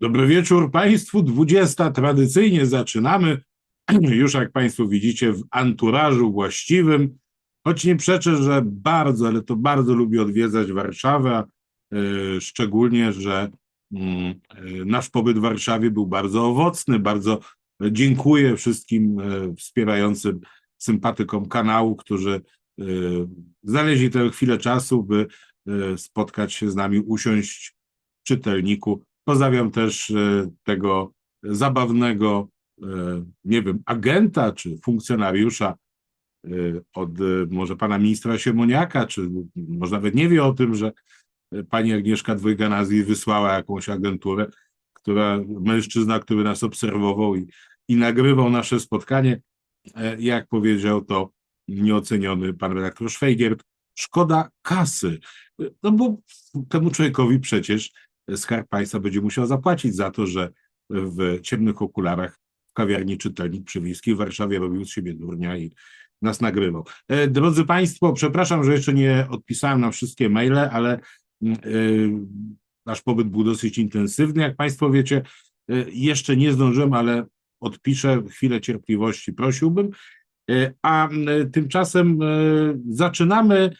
Dobry wieczór Państwu. 20 tradycyjnie zaczynamy. Już jak Państwo widzicie, w anturażu właściwym. Choć nie przeczę, że bardzo, ale to bardzo lubię odwiedzać Warszawę. e, Szczególnie, że mm, e, nasz pobyt w Warszawie był bardzo owocny. Bardzo dziękuję wszystkim e, wspierającym sympatykom kanału, którzy znaleźli tę chwilę czasu, by spotkać się z nami, usiąść w czytelniku. Pozdrawiam też e, tego zabawnego, e, nie wiem, agenta czy funkcjonariusza e, od może pana ministra Siemoniaka, czy może nawet nie wie o tym, że pani Agnieszka Dwojganazji wysłała jakąś agenturę, która, mężczyzna, który nas obserwował i, i nagrywał nasze spotkanie, jak powiedział to nieoceniony pan redaktor Szwejgiert, szkoda kasy. No bo temu człowiekowi przecież Skarb Państwa będzie musiał zapłacić za to, że w ciemnych okularach w kawiarni czytelnik przy Wiejskiej w Warszawie robił z siebie durnia i nas nagrywał. E, Drodzy Państwo, przepraszam, że jeszcze nie odpisałem na wszystkie maile, ale mm, e, nasz pobyt był dosyć intensywny, jak Państwo wiecie. E, Jeszcze nie zdążyłem, ale odpiszę, chwilę cierpliwości prosiłbym. A m, tymczasem zaczynamy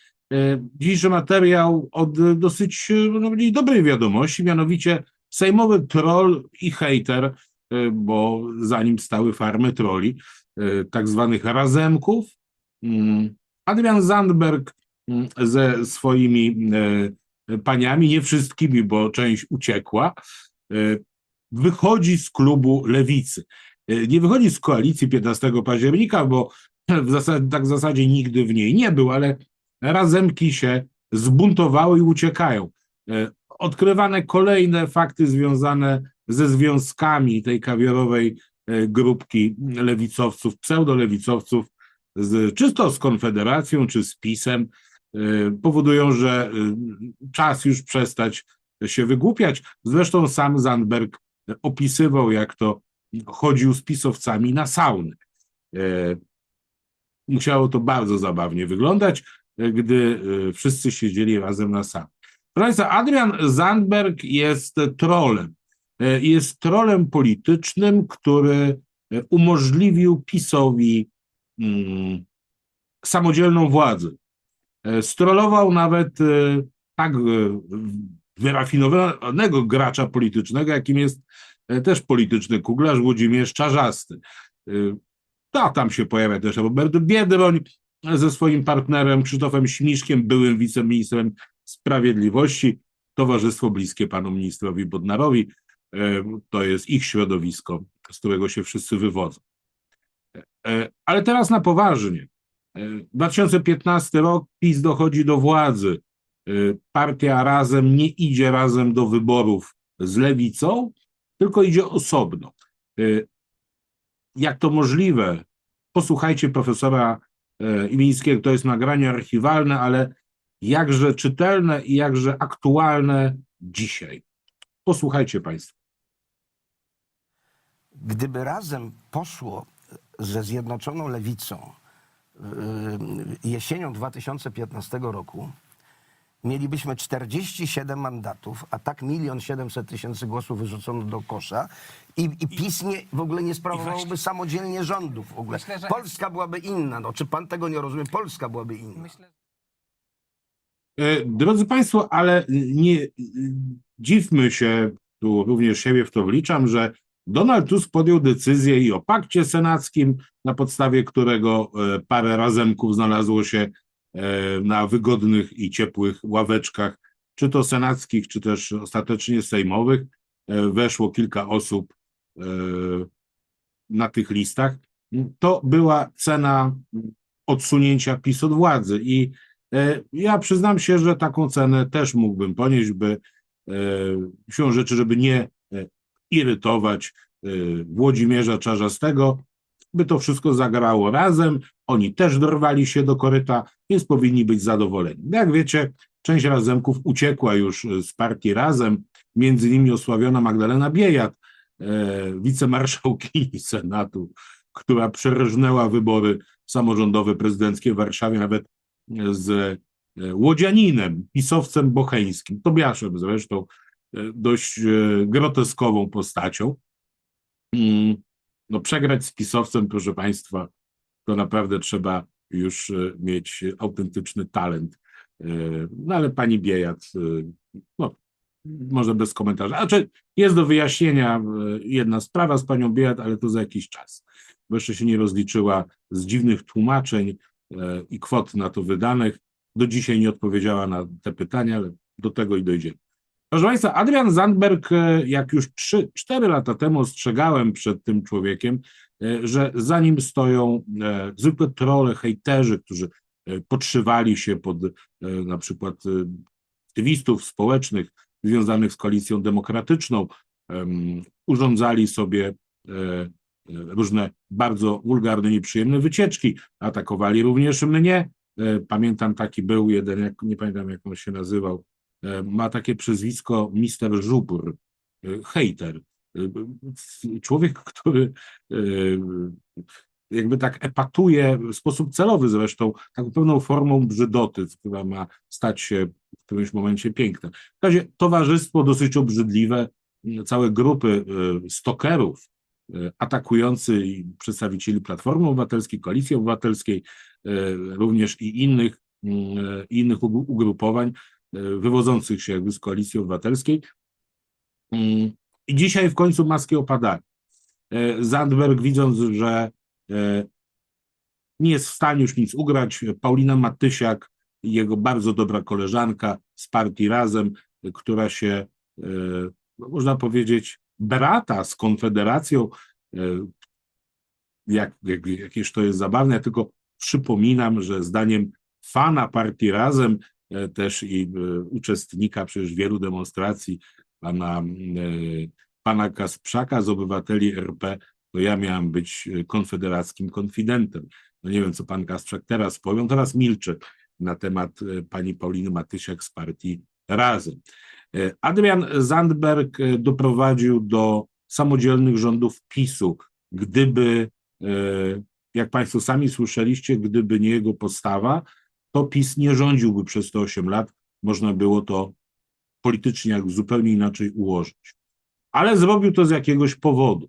Dzisiejszy materiał od e, dosyć e, powiedzieć, dobrej wiadomości, mianowicie sejmowy troll i hejter, e, bo za nim stały farmy troli, e, tak zwanych razemków. Mm, Adrian Zandberg mm, ze swoimi e, paniami, nie wszystkimi, bo część uciekła, e, wychodzi z klubu lewicy. E, Nie wychodzi z koalicji 15 października, bo w zasadzie, tak w zasadzie nigdy w niej nie był, ale razemki się zbuntowały i uciekają. E, Odkrywane kolejne fakty związane ze związkami tej kawiorowej e, grupki lewicowców, pseudolewicowców, z, czysto z Konfederacją czy z PiSem, e, powodują, że czas już przestać się wygłupiać. Zresztą sam Zandberg opisywał, jak to chodził z pisowcami na sauny. Musiało to bardzo zabawnie wyglądać gdy y, wszyscy siedzieli razem na sali. Proszę Państwa, Adrian Zandberg jest trolem. Y, Jest trolem politycznym, który y, umożliwił PiSowi mm, samodzielną władzę. Strollował nawet tak wyrafinowanego gracza politycznego, jakim jest też polityczny kuglarz Włodzimierz Czarzasty. A tam się pojawia też Robert Biedroń, ze swoim partnerem Krzysztofem Śmiszkiem, byłym wiceministrem sprawiedliwości, towarzystwo bliskie panu ministrowi Bodnarowi. E, To jest ich środowisko, z którego się wszyscy wywodzą. E, Ale teraz na poważnie. E, 2015 rok, PiS dochodzi do władzy. E, Partia razem nie idzie razem do wyborów z lewicą, tylko idzie osobno. E, Jak to możliwe? Posłuchajcie profesora e, Imińskiego, to jest nagranie archiwalne, ale jakże czytelne i jakże aktualne dzisiaj. Posłuchajcie Państwo. Gdyby razem poszło ze Zjednoczoną Lewicą yy, jesienią 2015 roku, mielibyśmy 47 mandatów, a tak milion 700 tysięcy głosów wyrzucono do kosza i, i PiS nie, w ogóle nie sprawowałoby samodzielnie rządów. W ogóle. Myślę, że- Polska byłaby inna. No, czy pan tego nie rozumie? Polska byłaby inna. Myślę, E, Drodzy Państwo, ale nie dziwmy się, tu również siebie w to wliczam, że Donald Tusk podjął decyzję i o pakcie senackim, na podstawie którego e, parę razemków znalazło się na wygodnych i ciepłych ławeczkach, czy to senackich, czy też ostatecznie sejmowych. E, Weszło kilka osób e, na tych listach. To była cena odsunięcia PiS od władzy i E, Ja przyznam się, że taką cenę też mógłbym ponieść, by e, siłą rzeczy, żeby nie e, irytować e, Włodzimierza Czarzastego, by to wszystko zagrało razem. Oni też dorwali się do koryta, więc powinni być zadowoleni. Jak wiecie, część razemków uciekła już e, z partii Razem, między innymi osławiona Magdalena Biejat, e, wicemarszałkini Senatu, która przerżnęła wybory samorządowe prezydenckie w Warszawie, nawet z e, Łodzianinem, pisowcem bocheńskim, Tobiaszem zresztą, dość groteskową postacią. No, przegrać z pisowcem, proszę Państwa, to naprawdę trzeba już e, mieć autentyczny talent. E, No ale pani Biejat, e, no, może bez komentarza. Znaczy, jest do wyjaśnienia jedna sprawa z panią Biejat, ale to za jakiś czas, bo jeszcze się nie rozliczyła z dziwnych tłumaczeń i kwot na to wydanych. Do dzisiaj nie odpowiedziała na te pytania, ale do tego i dojdziemy. Proszę Państwa, Adrian Zandberg, e, jak już 3-4 lata temu ostrzegałem przed tym człowiekiem, e, że za nim stoją e, zwykłe trole, hejterzy, którzy podszywali się pod na przykład aktywistów społecznych związanych z koalicją demokratyczną, em, urządzali sobie różne bardzo wulgarne, nieprzyjemne wycieczki, atakowali również mnie. Pamiętam taki był jeden, nie pamiętam jak on się nazywał, ma takie przezwisko Mister Żubr, e, hejter. E, Człowiek, który e, jakby tak epatuje w sposób celowy zresztą, taką pewną formą brzydoty, która ma stać się w którymś momencie piękna. W razie towarzystwo dosyć obrzydliwe, całe grupy e, stokerów e, atakujący przedstawicieli Platformy Obywatelskiej, Koalicji Obywatelskiej, e, również i innych, mm, e, innych ugru- ugrupowań e, wywodzących się jakby z Koalicji Obywatelskiej. I dzisiaj w końcu maski opadają. E, Zandberg widząc, że e, nie jest w stanie już nic ugrać, Paulina Matysiak, jego bardzo dobra koleżanka z partii Razem, e, która się, e, no, można powiedzieć, brata z Konfederacją, e, jak, jak, jakież to jest zabawne, ja tylko przypominam, że zdaniem fana partii Razem, e, też i e, uczestnika przecież wielu demonstracji, pana, e, pana Kasprzaka z obywateli RP, to ja miałem być e, konfederackim konfidentem. No nie wiem, co pan Kasprzak teraz powie, on teraz milczy na temat e, pani Pauliny Matysiak z partii Razem. E, Adrian Zandberg e, doprowadził do samodzielnych rządów PiSu, gdyby, e, jak państwo sami słyszeliście, gdyby nie jego postawa, to PiS nie rządziłby przez te 8 lat. Można było to politycznie jak zupełnie inaczej ułożyć. Ale zrobił to z jakiegoś powodu.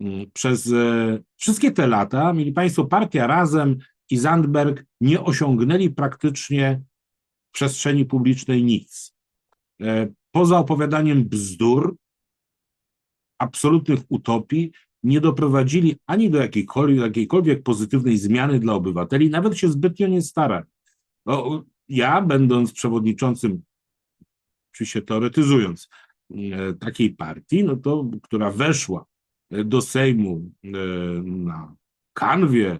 Mm, Przez e, wszystkie te lata, mieli Państwo, partia Razem i Zandberg nie osiągnęli praktycznie w przestrzeni publicznej nic. E, Poza opowiadaniem bzdur, absolutnych utopii, nie doprowadzili ani do jakiejkolwiek, jakiejkolwiek pozytywnej zmiany dla obywateli, nawet się zbytnio nie starali. No, ja, będąc przewodniczącym, oczywiście teoretyzując, e, takiej partii, no to, która weszła do Sejmu e, na kanwie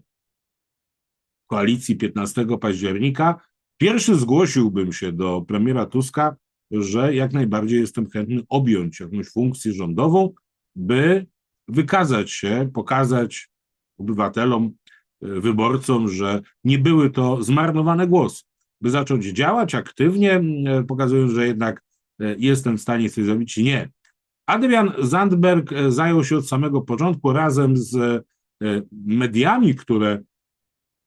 koalicji 15 października, pierwszy zgłosiłbym się do premiera Tuska, że jak najbardziej jestem chętny objąć jakąś funkcję rządową, by wykazać się, pokazać obywatelom, wyborcom, że nie były to zmarnowane głosy, by zacząć działać aktywnie, pokazując, że jednak e, jestem w stanie coś zrobić. Nie. Adrian Zandberg e, zajął się od samego początku razem z e, mediami, które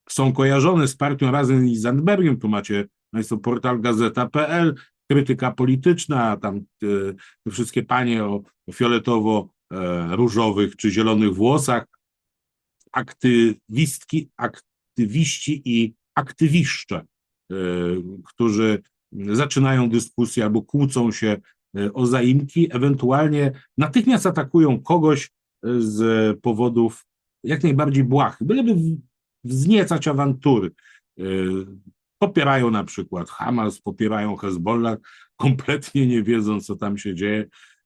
są kojarzone z partią Razem i Zandbergiem. Tu macie Państwo portal gazeta.pl, krytyka polityczna, tam te wszystkie panie o fioletowo-różowych czy zielonych włosach, aktywistki, aktywiści i aktywiszcze, e, którzy zaczynają dyskusję albo kłócą się e, o zaimki, ewentualnie natychmiast atakują kogoś e, z powodów jak najbardziej błahych, byleby wzniecać awantury. Popierają na przykład Hamas, popierają Hezbollah, kompletnie nie wiedząc, co tam się dzieje,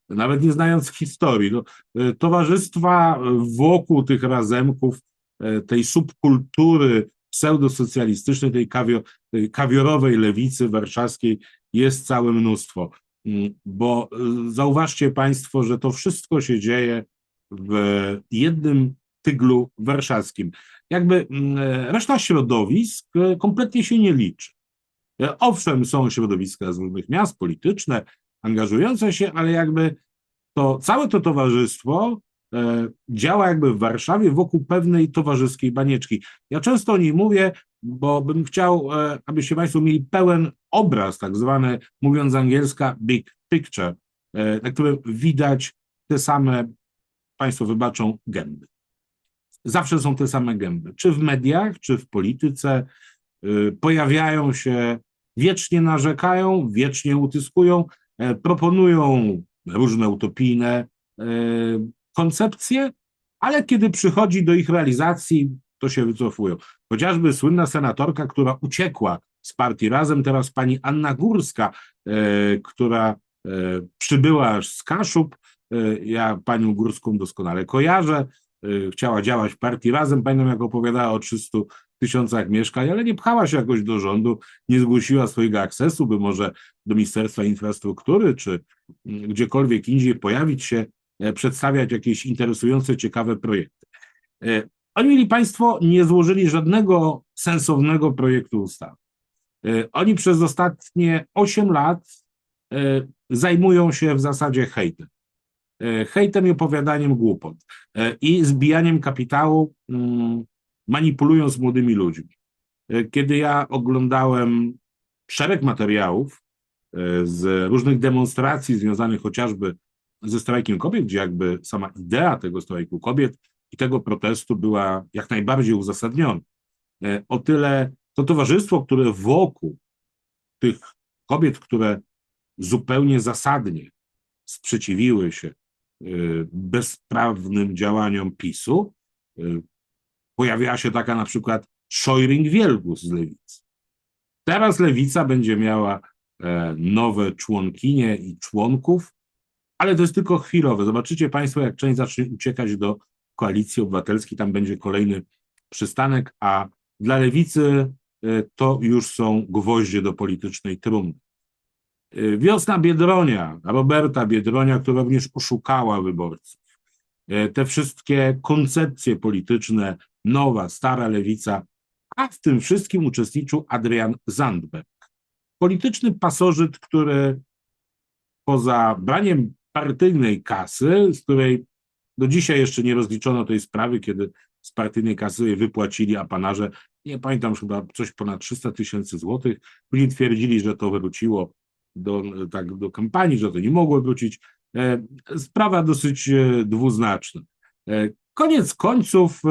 nawet nie znając historii. No, e, towarzystwa wokół tych razemków, e, tej subkultury pseudosocjalistycznej, tej, kawio, tej kawiorowej lewicy warszawskiej jest całe mnóstwo. Mm, Bo e, zauważcie Państwo, że to wszystko się dzieje w jednym tyglu warszawskim. Jakby mm, e, reszta środowisk e, kompletnie się nie liczy. E, Owszem, są środowiska z różnych miast polityczne, angażujące się, ale jakby to całe to towarzystwo e, działa jakby w Warszawie wokół pewnej towarzyskiej banieczki. Ja często o niej mówię, bo bym chciał, e, abyście Państwo mieli pełen obraz, tak zwany, mówiąc z angielska, big picture. e, na którym widać te same, Państwo wybaczą, gęby. Zawsze są te same gęby. Czy w mediach, czy w polityce pojawiają się, wiecznie narzekają, wiecznie utyskują, proponują różne utopijne e, koncepcje, ale kiedy przychodzi do ich realizacji, to się wycofują. Chociażby słynna senatorka, która uciekła z partii Razem, teraz pani Anna Górska, e, która e, przybyła z Kaszub. E, ja panią Górską doskonale kojarzę. E, chciała działać w partii Razem. Pamiętam, jak opowiadała o 300 tysiącach mieszkań, ale nie pchała się jakoś do rządu, nie zgłosiła swojego akcesu, by może do Ministerstwa Infrastruktury czy mm, gdziekolwiek indziej pojawić się, e, przedstawiać jakieś interesujące, ciekawe projekty. E, Oni, mieli Państwo, nie złożyli żadnego sensownego projektu ustawy. E, Oni przez ostatnie 8 lat zajmują się w zasadzie hejtem. Hejtem i opowiadaniem głupot i zbijaniem kapitału, mm, manipulując młodymi ludźmi. E, Kiedy ja oglądałem szereg materiałów e, z różnych demonstracji związanych chociażby ze strajkiem kobiet, gdzie jakby sama idea tego strajku kobiet i tego protestu była jak najbardziej uzasadniona. E, O tyle to towarzystwo, które wokół tych kobiet, które zupełnie zasadnie sprzeciwiły się bezprawnym działaniom PiSu, pojawiła się taka na przykład Szojring-Wielgus z Lewicy. Teraz Lewica będzie miała e, nowe członkinie i członków, ale to jest tylko chwilowe. Zobaczycie Państwo, jak część zacznie uciekać do koalicji obywatelskiej, tam będzie kolejny przystanek, a dla Lewicy e, to już są gwoździe do politycznej trumny. E, Wiosna Biedronia, Roberta Biedronia, która również oszukała wyborców. Te wszystkie koncepcje polityczne, nowa, stara lewica, a w tym wszystkim uczestniczył Adrian Zandberg. Polityczny pasożyt, który poza braniem partyjnej kasy, z której do dzisiaj jeszcze nie rozliczono tej sprawy, kiedy z partyjnej kasy wypłacili apanarze, nie pamiętam, chyba coś ponad 300 tysięcy złotych. Później twierdzili, że to wróciło do, tak, do kampanii, że to nie mogło wrócić. E, Sprawa dosyć e, dwuznaczna. E, Koniec końców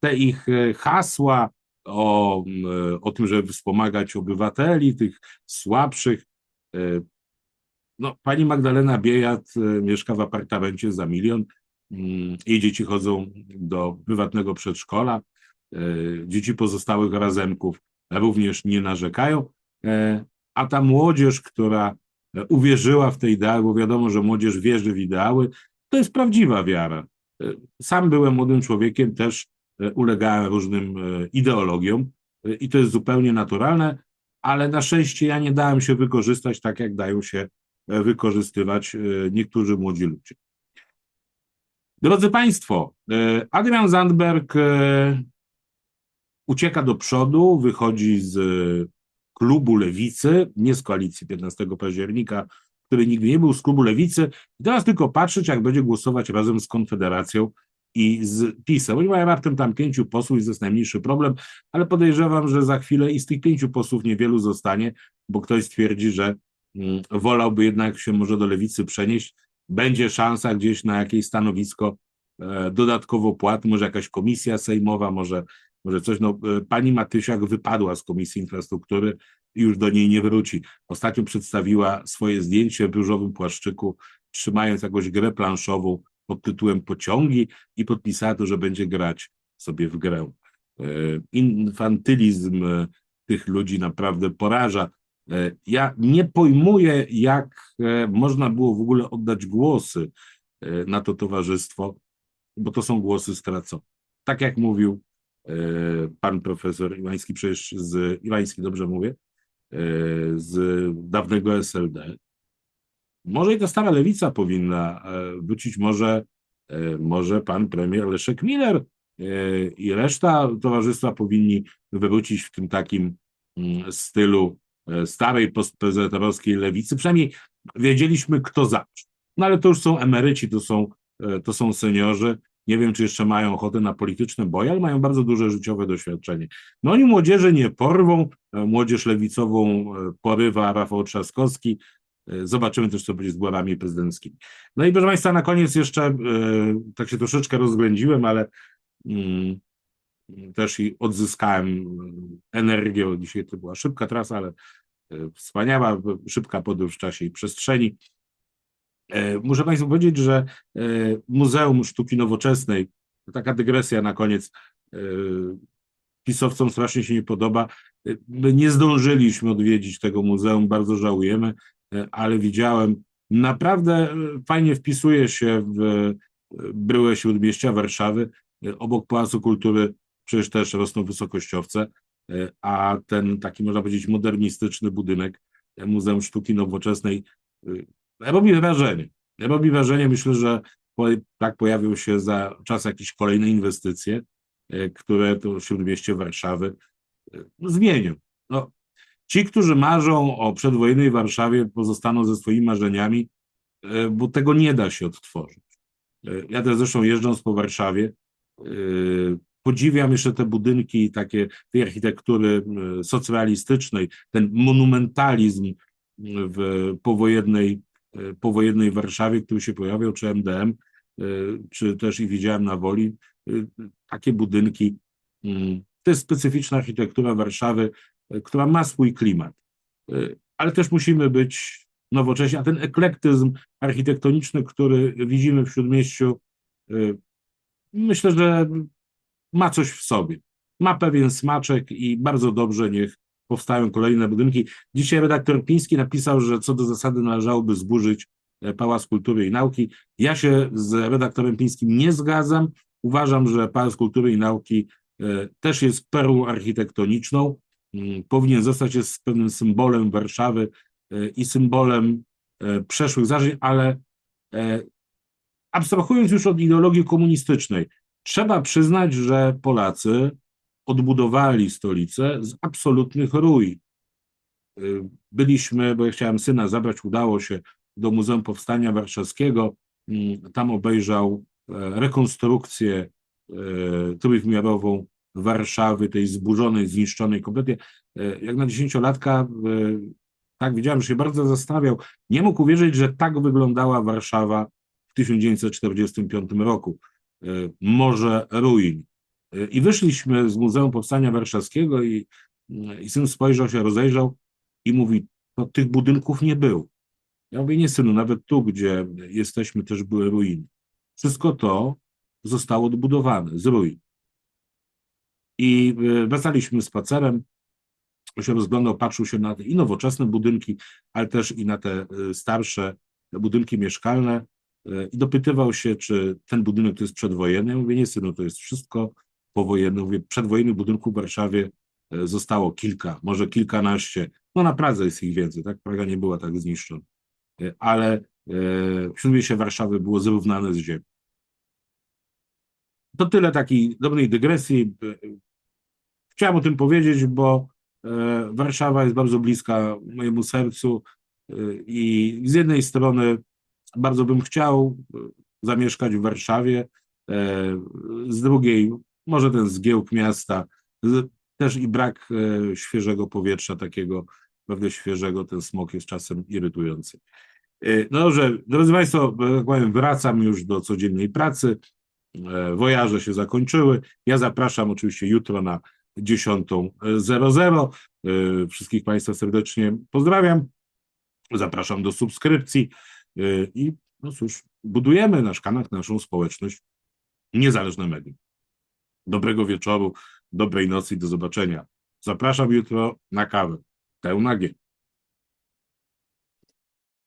te ich e, hasła o, e, o tym, żeby wspomagać obywateli, tych słabszych. e, No, pani Magdalena Biejat mieszka w apartamencie za milion. mm, Jej dzieci chodzą do prywatnego przedszkola. Dzieci pozostałych razemków również nie narzekają. A ta młodzież, która uwierzyła w te ideały, bo wiadomo, że młodzież wierzy w ideały, to jest prawdziwa wiara. Sam byłem młodym człowiekiem, też ulegałem różnym e, ideologiom e, i to jest zupełnie naturalne, ale na szczęście ja nie dałem się wykorzystać tak, jak dają się e, wykorzystywać e, niektórzy młodzi ludzie. Drodzy Państwo, e, Adrian Zandberg e, ucieka do przodu, wychodzi z e, klubu Lewicy, nie z koalicji 15 października, który nigdy nie był z klubu Lewicy, i teraz tylko patrzeć, jak będzie głosować razem z Konfederacją i z PiSem. Oni mają raptem tam pięciu posłów i to jest najmniejszy problem, ale podejrzewam, że za chwilę i z tych pięciu posłów niewielu zostanie, bo ktoś stwierdzi, że mm, wolałby jednak się może do Lewicy przenieść. Będzie szansa gdzieś na jakieś stanowisko e, dodatkowo płat, może jakaś komisja sejmowa, może, może coś. No, e, pani Matysiak wypadła z Komisji Infrastruktury i już do niej nie wróci. Ostatnio przedstawiła swoje zdjęcie w różowym płaszczyku, trzymając jakąś grę planszową pod tytułem Pociągi i podpisała to, że będzie grać sobie w grę. E, Infantylizm e, tych ludzi naprawdę poraża. E, Ja nie pojmuję, jak można było w ogóle oddać głosy na to towarzystwo, bo to są głosy stracone. Tak jak mówił pan profesor Iwański, przecież z Iwański, dobrze mówię, z dawnego SLD. Może i ta stara lewica powinna e, wrócić, może, e, może pan premier Leszek Miller e, i reszta towarzystwa powinni wrócić w tym takim mm, stylu starej postprezydentorskiej lewicy. Przynajmniej wiedzieliśmy, kto zacznie. No ale to już są emeryci, to są, to są seniorzy. Nie wiem, czy jeszcze mają ochotę na polityczne boje, ale mają bardzo duże życiowe doświadczenie. No oni młodzieży nie porwą, młodzież lewicową porywa Rafał Trzaskowski, zobaczymy też, co będzie z wyborami prezydenckimi. No i proszę Państwa, na koniec jeszcze, e, tak się troszeczkę rozględziłem, ale mm, też i odzyskałem e, energię. Dzisiaj to była szybka trasa, ale e, wspaniała, szybka podróż w czasie i przestrzeni. E, Muszę Państwu powiedzieć, że e, Muzeum Sztuki Nowoczesnej, taka dygresja na koniec, e, pisowcom strasznie się nie podoba. E, My nie zdążyliśmy odwiedzić tego muzeum, bardzo żałujemy, e, ale widziałem, naprawdę e, fajnie wpisuje się w e, bryłę śródmieścia Warszawy. E, Obok Pałacu Kultury przecież też rosną wysokościowce, a ten taki, można powiedzieć, modernistyczny budynek Muzeum Sztuki Nowoczesnej robi wrażenie. Robi wrażenie, myślę, że tak pojawią się za czas jakieś kolejne inwestycje, które to śródmieście Warszawy zmienią. No, ci, którzy marzą o przedwojennej Warszawie, pozostaną ze swoimi marzeniami, e, bo tego nie da się odtworzyć. E, Ja też zresztą jeżdżąc po Warszawie, e, podziwiam jeszcze te budynki takie tej architektury socrealistycznej, ten monumentalizm w powojennej, powojennej Warszawie, który się pojawiał, czy MDM, czy też i widziałem na Woli, takie budynki. mm, To jest specyficzna architektura Warszawy, która ma swój klimat, E, ale też musimy być nowocześni, a ten eklektyzm architektoniczny, który widzimy w Śródmieściu, e, myślę, że ma coś w sobie. Ma pewien smaczek i bardzo dobrze niech powstają kolejne budynki. Dzisiaj redaktor Piński napisał, że co do zasady należałoby zburzyć e, Pałac Kultury i Nauki. Ja się z redaktorem Pińskim nie zgadzam. Uważam, że Pałac Kultury i Nauki e, też jest perłą architektoniczną. Mm, Powinien zostać jest pewnym symbolem Warszawy e, i symbolem e, przeszłych zdarzeń, ale abstrahując już od ideologii komunistycznej, trzeba przyznać, że Polacy odbudowali stolicę z absolutnych ruin. Y, Byliśmy, bo ja chciałem syna zabrać, udało się do Muzeum Powstania Warszawskiego. Tam obejrzał rekonstrukcję trójwymiarową Warszawy, tej zburzonej, zniszczonej kompletnie. E, Jak na dziesięciolatka, e, tak widziałem, że się bardzo zastanawiał. Nie mógł uwierzyć, że tak wyglądała Warszawa w 1945 roku. E, Morze ruin. I wyszliśmy z Muzeum Powstania Warszawskiego i, i syn spojrzał się, rozejrzał i mówi, to tych budynków nie było. Ja mówię, nie synu, nawet tu, gdzie jesteśmy, też były ruiny. Wszystko to zostało odbudowane z ruin. I e, wracaliśmy spacerem, się rozglądał, patrzył się na i nowoczesne budynki, ale też i na te e, starsze budynki mieszkalne e, i dopytywał się, czy ten budynek to jest przedwojenny. Ja mówię, nie synu, to jest wszystko powojenne. Mówię, przedwojennych budynków w Warszawie zostało kilka, może kilkanaście. No na Pradze jest ich więcej, tak? Praga nie była tak zniszczona. Ale śródmieście Warszawy było zrównane z ziemią. To tyle takiej drobnej dygresji. Chciałem o tym powiedzieć, bo e, Warszawa jest bardzo bliska mojemu sercu e, i z jednej strony bardzo bym chciał e, zamieszkać w Warszawie, z drugiej może ten zgiełk miasta, też i brak świeżego powietrza, takiego pewnie świeżego, ten smog jest czasem irytujący. No dobrze, drodzy Państwo, powiem, wracam już do codziennej pracy. Wojaże się zakończyły. Ja zapraszam oczywiście jutro na 10.00. E, Wszystkich Państwa serdecznie pozdrawiam. Zapraszam do subskrypcji e, i no cóż, budujemy nasz kanał, naszą społeczność, niezależne medium. Dobrego wieczoru, dobrej nocy i do zobaczenia. Zapraszam jutro na kawę. Pełna.